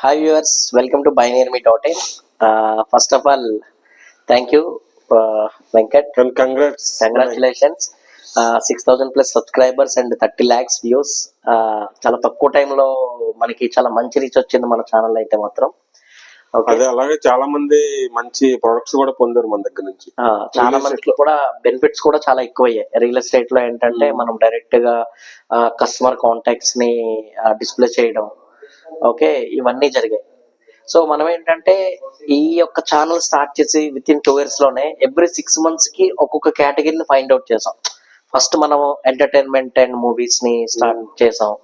Hi viewers welcome to buy near me dot in first of all thank you Venkat and congrats congratulations six thousand plus subscribers and thirty lakhs views చాలా తక్కువ టైంలో మనకి చాలా మంచి reach వచ్చింది మన channel అయితే మాత్రం. అదే అలాగే చాలా మంది మంచి ప్రొడక్ట్స్ కూడా పొందారు మన దగ్గర నుంచి. చాలా మందికి కూడా బెనిఫిట్స్ కూడా చాలా ఎక్కువయ్యాయి. రియల్ ఎస్టేట్లో ఏంటంటే Hmm. మనం డైరెక్ట్గా కస్టమర్ కాంటాక్ట్స్ని డిస్ప్లే చేయడం ఓకే? ఇవన్నీ జరిగాయి. సో మనం ఏంటంటే ఈ యొక్క ఛానల్ స్టార్ట్ చేసి విత్ ఇన్ టూ ఇయర్స్లోనే ఎవ్రీ సిక్స్ మంత్స్కి ఒక్కొక్క కేటగిరీని ఫైండ్ అవుట్ చేసాం. ఫస్ట్ మనం ఎంటర్టైన్మెంట్ అండ్ మూవీస్ని స్టార్ట్ చేసాం.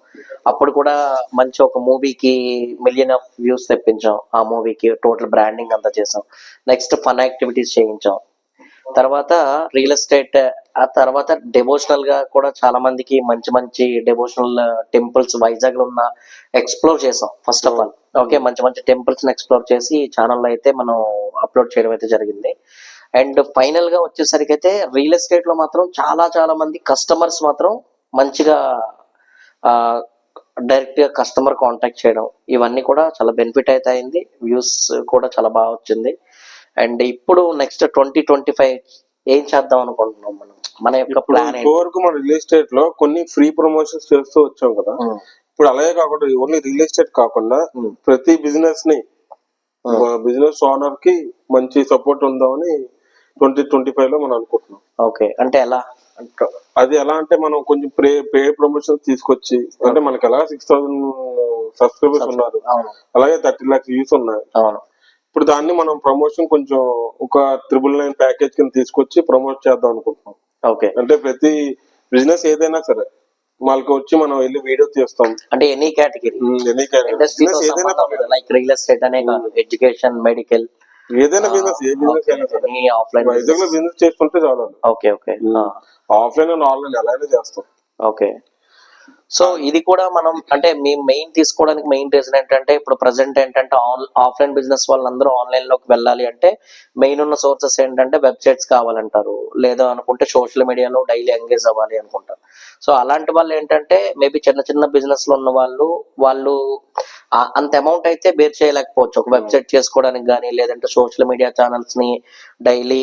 అప్పుడు కూడా మంచి ఒక మూవీకి మిలియన్ ఆఫ్ వ్యూస్ తెప్పించాం. ఆ మూవీకి టోటల్ బ్రాండింగ్ అంతా చేసాం. నెక్స్ట్ ఫన్ యాక్టివిటీస్ చేయించాం. తర్వాత రియల్ ఎస్టేట్ ఆ తర్వాత డెవోషనల్గా కూడా చాలా మందికి మంచి మంచి డెవోషనల్ టెంపుల్స్ వైజాగ్లో ఉన్న ఎక్స్ప్లోర్ చేసాం ఫస్ట్ ఆఫ్ ఆల్ ఓకే మంచి మంచి టెంపుల్స్ని ఎక్స్ప్లోర్ చేసి ఛానల్లో అయితే మనం అప్లోడ్ చేయడం అయితే జరిగింది. అండ్ ఫైనల్గా వచ్చేసరికి అయితే రియల్ ఎస్టేట్లో మాత్రం చాలా చాలా మంది కస్టమర్స్ మాత్రం మంచిగా డైరెక్ట్గా కస్టమర్ కాంటాక్ట్ చేయడం ఇవన్నీ కూడా చాలా బెనిఫిట్ అయితే అయింది. వ్యూస్ కూడా చాలా బాగా వచ్చింది. అండ్ ఇప్పుడు నెక్స్ట్ ట్వంటీ ట్వంటీ ఫైవ్ ఏం చేద్దాం అనుకుంటున్నాం మనం? మన యొక్క ప్లాన్ వరకు మన రియల్ ఎస్టేట్లో కొన్ని ఫ్రీ ప్రమోషన్స్ చేస్తూ వచ్చాం కదా. ఇప్పుడు అలాగే కాకుండా ఓన్లీ రియల్ ఎస్టేట్ కాకుండా Hmm. ప్రతి బిజినెస్ని బిజినెస్ ఓనర్కి మంచి సపోర్ట్ ఉందామని ట్వంటీ ట్వంటీ ఫైవ్లో మనం అనుకుంటున్నాం. ఓకే అంటే ఎలా? అంట- అది ఎలా అంటే మనం కొంచెం ప్రే పే ప్రమోషన్స్ తీసుకొచ్చి అంటే మనకి ఎలా సిక్స్ థౌసండ్ సబ్స్క్రైబర్స్ ఉన్నారు? అలాగే థర్టీ లాక్స్ వ్యూస్ ఉన్నాయి. ఇప్పుడు దాన్ని మనం ప్రమోషన్ కొంచెం ఒక త్రిబుల్ నైన్ ప్యాకేజ్ కింద తీసుకొచ్చి ప్రమోట్ చేద్దాం అనుకుంటున్నాం. ఓకే. అంటే ప్రతి బిజినెస్ ఏదైనా సరే వాళ్ళకి వచ్చి మనం వెళ్ళి వీడియో తీస్తాం. అంటే any category any. Like real estate అనే ఎడ్యుకేషన్ మెడికల్ ఏదైనా బిజినెస్ ఏ బిజినెస్ అయినా సరే. ఆఫ్లైన్ వైజాగ్లో బిజినెస్ చేసుకుంటే చాలు okay okay. Offline and online ఎలా అయినా చేస్తాం. ఓకే. సో ఇది కూడా మనం అంటే మీ మెయిన్ తీసుకోవడానికి మెయిన్ రీజన్ ఏంటంటే ఇప్పుడు ప్రజెంట్ ఏంటంటే ఆఫ్లైన్ బిజినెస్ వాళ్ళందరూ ఆన్లైన్లోకి వెళ్ళాలి అంటే మెయిన్ ఉన్న సోర్సెస్ ఏంటంటే వెబ్సైట్స్ కావాలంటారు. లేదా అనుకుంటే సోషల్ మీడియాలో డైలీ ఎంగేజ్ అవ్వాలి అనుకుంటారు. సో అలాంటి వాళ్ళు ఏంటంటే మేబీ చిన్న చిన్న బిజినెస్లో ఉన్న వాళ్ళు వాళ్ళు అంత అమౌంట్ అయితే బేర్ చేయలేకపోవచ్చు. ఒక వెబ్సైట్ చేసుకోవడానికి కానీ లేదంటే సోషల్ మీడియా ఛానల్స్ని డైలీ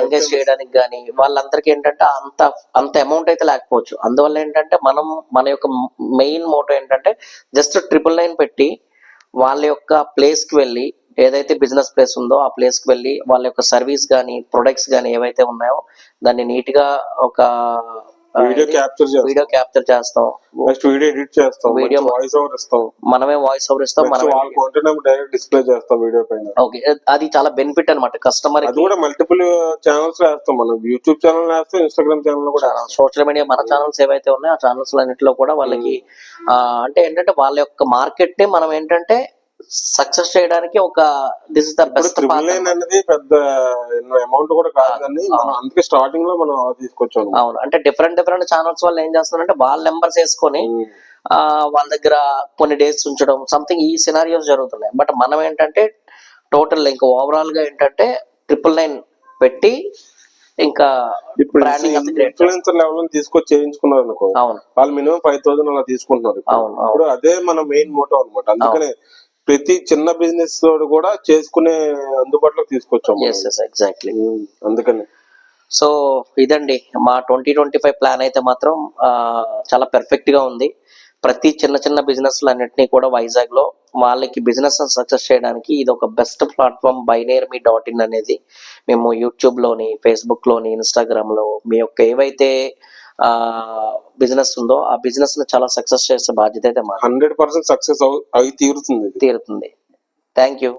ఎంగేజ్ చేయడానికి కానీ వాళ్ళందరికీ ఏంటంటే అంత అంత అమౌంట్ అయితే లేకపోవచ్చు. అందువల్ల ఏంటంటే మనం మన యొక్క మెయిన్ మోటో ఏంటంటే జస్ట్ ట్రిపుల్ నైన్ పెట్టి వాళ్ళ యొక్క ప్లేస్కి వెళ్ళి ఏదైతే బిజినెస్ ప్లేస్ ఉందో ఆ ప్లేస్కి వెళ్ళి వాళ్ళ యొక్క సర్వీస్ కానీ ప్రొడక్ట్స్ కానీ ఏవైతే ఉన్నాయో దాన్ని నీట్గా ఒక వీడియో క్యాప్చర్ చేస్తాం. వీడియో క్యాప్చర్ చేస్తాం. నెక్స్ట్ వీడియో ఎడిట్ చేస్తాం. Video- వాయిస్ ఓవర్ ఇస్తాం. మనమే వాయిస్ ఓవర్ ఇస్తాం మనమే వాళ్ళ కాంటెంట్ డైరెక్ట్ డిస్ప్లే చేస్తాం వీడియో పైన. ఓకే అది చాలా బెనిఫిట్ అనమాట కస్టమర్ అది కూడా మల్టిపుల్ ఛానల్స్లో వేస్తాం మనం. యూట్యూబ్ ఛానల్ వేస్తాం ఇన్స్టాగ్రామ్ ఛానల్ కూడా. సోషల్ మీడియా మన ఛానల్స్ ఏవైతే ఉన్నాయో ఆ ఛానల్స్ అన్నింటిలో కూడా వాళ్ళకి ఆ, అంటే ఏంటంటే వాళ్ళ యొక్క మార్కెట్ మనం ఏంటంటే సక్సెస్ చేయడానికి ఒక దిస్ ఇస్ ద బెస్ట్ అనేది పెద్ద అమౌంట్ కూడా కాదు కానీ మనం అందుకే స్టార్టింగ్లో మనం తీసుకొచ్చాము అవును. అంటే డిఫరెంట్ డిఫరెంట్ ఛానల్స్ వాళ్ళు ఏం చేస్తున్నారంటే వాళ్ళ నెంబర్స్ వేసుకొని వాళ్ళ దగ్గర కొన్ని డేస్ ఉంచడం సంథింగ్ ఈ సినారియోస్ జరుగుతున్నాయి. బట్ మనం ఏంటంటే టోటల్ ఇంకా ఓవరాల్గా ఏంటంటే ట్రిపుల్ నైన్ పెట్టి ఇంకా ఇప్పుడు ఇన్ఫ్లుయెన్సర్ లెవెల్ తీసుకొచ్చి చేయించుకున్నారు అనుకో అవును. వాళ్ళు మినిమం ఫైవ్ థౌసండ్ అలా తీసుకుంటున్నారు. అవును ఇప్పుడు అదే మన మెయిన్ మోటో అన్నమాట. అందుకనే ప్రతి చిన్న బిజినెస్ తోడు కూడా చేసుకునే అందుబాటులోకి తీసుకొచ్చాము ఎగ్జాక్ట్లీ అందుకని. సో ఇదండి. మా ట్వంటీ ట్వంటీ ఫైవ్ ప్లాన్ అయితే మాత్రం చాలా పెర్ఫెక్ట్గా ఉంది. ప్రతి చిన్న చిన్న బిజినెస్ అన్నింటినీ కూడా వైజాగ్లో వాళ్ళకి బిజినెస్ సక్సెస్ చేయడానికి ఇది ఒక best platform buy near me dot in అనేది మేము యూట్యూబ్లోని ఫేస్బుక్లోని ఇన్స్టాగ్రామ్లో మీ యొక్క ఏవైతే ఆ బిజినెస్ ఉందో ఆ బిజినెస్ని చాలా సక్సెస్ చేసే బాధ్యత అయితే మా హండ్రెడ్ పర్సెంట్ సక్సెస్ అవి తీరుతుంది. తీరుతుంది. Thank you